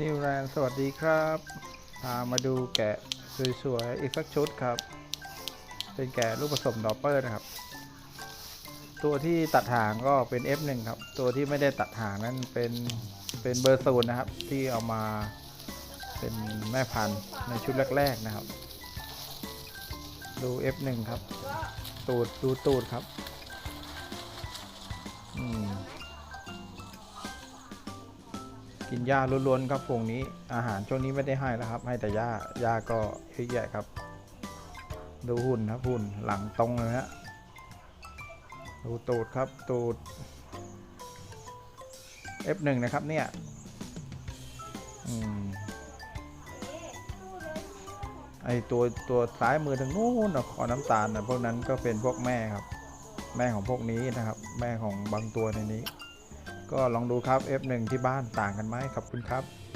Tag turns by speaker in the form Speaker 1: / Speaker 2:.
Speaker 1: นิวแลนสวัสดีครับพามาดูแกะสวยๆอีกสักชุดครับ เป็นแกะลูกผสมดอปเปอร์นะครับ ตัวที่ตัดหางก็เป็น F1 ครับ ตัวที่ไม่ได้ตัดหางนั้นเป็นเป็นเบอร์ศูนย์นะครับ ที่เอามาเป็นแม่พันธุ์ในชุดแรกๆนะครับ ดู F1 ครับ ตูดดูตูดครับ กินหญ้าล้วนๆครับพวกนี้อาหารช่วงนี้ไม่ได้ให้แล้วครับ ให้แต่หญ้าหญ้าก็เยอะแยะครับ ดูหุ่นครับหุ่นหลังตรงเลยฮะดูตูดครับตูด F1 นะครับเนี่ยอไอตัวตัวซ้ายมือทางนู้นนะคอน้ำตาลนะพวกนั้นก็เป็นพวกแม่ครับ แม่ของพวกนี้นะครับ แม่ของบางตัวในนี้ ก็ลองดูครับ F1 ที่บ้านต่างกันไหมขอบคุณครับ